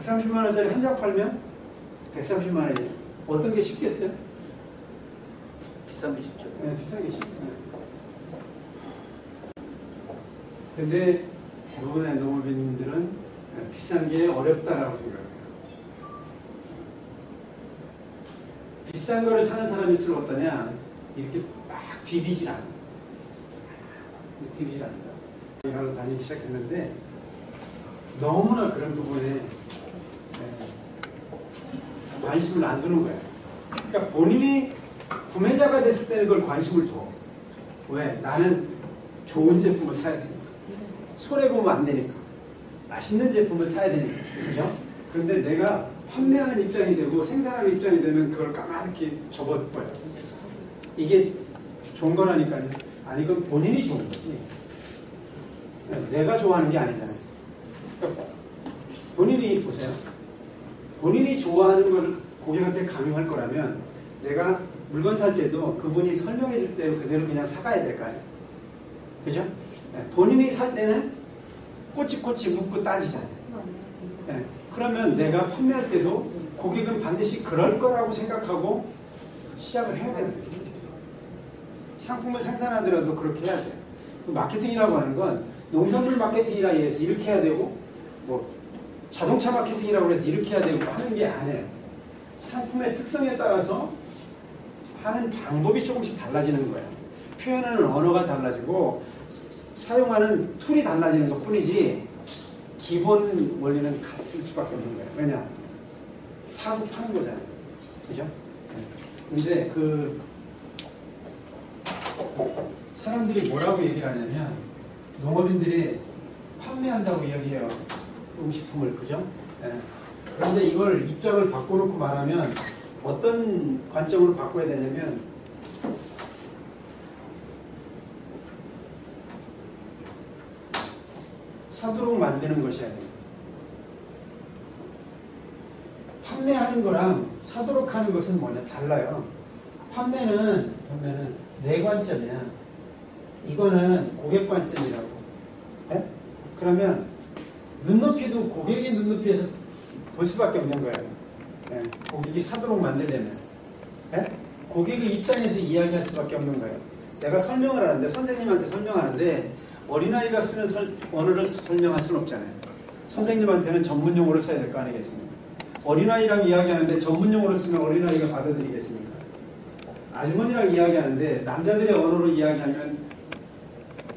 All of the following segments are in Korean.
130만 원짜리 한 장 팔면 130만 원이에요. 어떤 게 쉽겠어요? 비싼 게 쉽죠. 네, 비싼 게 쉽죠. 네. 근데 대부분의 농업인들은 비싼 게 어렵다라고 생각해요. 비싼 거를 사는 사람일수록 어떠냐? 이렇게 막 뒤비질 않아. 뒤비질 않는다. 일하러 다니기 시작했는데 너무나 그런 부분에 네, 관심을 안 두는 거예요. 그러니까 본인이 구매자가 됐을 때는 그걸 관심을 둬. 왜? 나는 좋은 제품을 사야 되니까. 손해보면 안 되니까. 맛있는 제품을 사야 되니까. 그죠? 그런데 내가 판매하는 입장이 되고 생산하는 입장이 되면 그걸 까맣게 접어버려. 이게 좋은 거라니까요. 아니, 그건 본인이 좋은 거지. 내가 좋아하는 게 아니잖아요. 그러니까 본인이 보세요. 본인이 좋아하는 걸 고객한테 강요할 거라면 내가 물건 살 때도 그분이 설명해 줄 때 그대로 그냥 사가야 될거 아니에요. 그죠? 네, 본인이 살 때는 꼬치꼬치 묻고 따지잖아요. 네, 그러면 내가 판매할 때도 고객은 반드시 그럴 거라고 생각하고 시작을 해야 되는 거예요. 상품을 생산하더라도 그렇게 해야 돼요. 그 마케팅이라고 하는 건 농산물 마케팅이라 해서 이렇게 해야 되고 뭐 자동차 마케팅이라고 해서 이렇게 해야 되고 하는 게 아니에요. 상품의 특성에 따라서 하는 방법이 조금씩 달라지는 거예요. 표현하는 언어가 달라지고 사용하는 툴이 달라지는 것 뿐이지 기본 원리는 같을 수밖에 없는 거예요. 왜냐? 사고 파는 거잖아요. 그죠? 근데 그 사람들이 뭐라고 얘기를 하냐면 농업인들이 판매한다고 이야기해요. 음식품을 그죠? 네. 그런데 이걸 입장을 바꿔놓고 말하면 어떤 관점으로 바꿔야 되냐면 사도록 만드는 것이야 돼요. 판매하는 거랑 사도록 하는 것은 뭐냐 달라요. 판매는 판매는 내 관점이야. 이거는 고객 관점이라고. 네? 그러면 눈높이도 고객의 눈높이에서 볼 수밖에 없는 거예요. 네? 고객이 사도록 만들려면 네? 고객의 입장에서 이야기할 수밖에 없는 거예요. 내가 설명을 하는데 선생님한테 설명하는데 어린아이가 쓰는 설, 언어를 설명할 수는 없잖아요. 선생님한테는 전문 용어를 써야 될 거 아니겠습니까? 어린아이랑 이야기하는데 전문 용어를 쓰면 어린아이가 받아들이겠습니까? 아주머니랑 이야기하는데 남자들의 언어로 이야기하면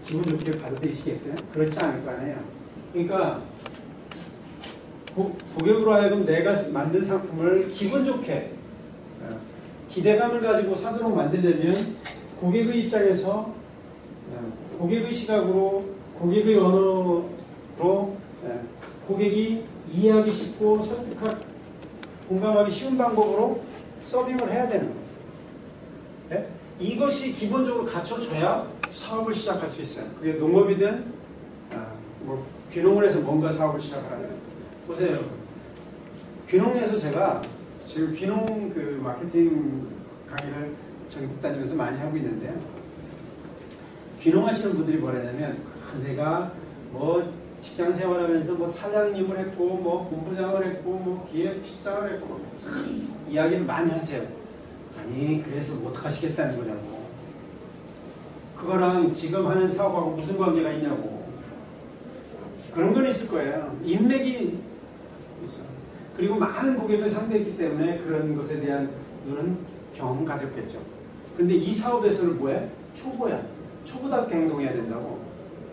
기분 좋게 받아들이시겠어요? 그렇지 않을 거 아니에요. 그러니까 고, 고객으로 하여금 내가 만든 상품을 기분 좋게 어, 기대감을 가지고 사도록 만들려면 고객의 입장에서 어, 고객의 시각으로 고객의 언어로 어, 고객이 이해하기 쉽고 설득하기 공감하기 쉬운 방법으로 서빙을 해야 되는 거예요. 네? 이것이 기본적으로 갖춰져야 사업을 시작할 수 있어요. 그게 농업이든 아, 뭐 귀농을 해서 뭔가 사업을 시작하면 보세요. 귀농에서 제가 지금 귀농 그 마케팅 강의를 전국 다니면서 많이 하고 있는데요. 귀농하시는 분들이 뭐라냐면 아, 내가 뭐 직장 생활하면서 뭐 사장님을 했고 뭐 본부장을 했고 뭐 기획실장을 했고 이야기를 많이 하세요. 아니 그래서 어떡하시겠다는 거냐고. 그거랑 지금 하는 사업하고 무슨 관계가 있냐고. 그런 건 있을 거예요. 인맥이 있어. 그리고 많은 고객을 상대했기 때문에 그런 것에 대한 눈은 경험 가졌겠죠. 근데 이 사업에서는 뭐야? 초보야. 초보답게 행동해야 된다고.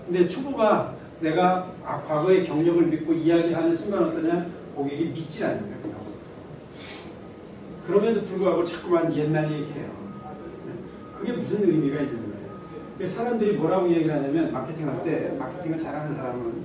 근데 초보가 내가 아, 과거의 경력을 믿고 이야기하는 순간 어떠냐? 고객이 믿지 않는 거예요. 그럼에도 불구하고 자꾸만 옛날 얘기해요. 그게 무슨 의미가 있는 거예요? 사람들이 뭐라고 얘기를 하냐면 마케팅할 때 마케팅을 잘하는 사람은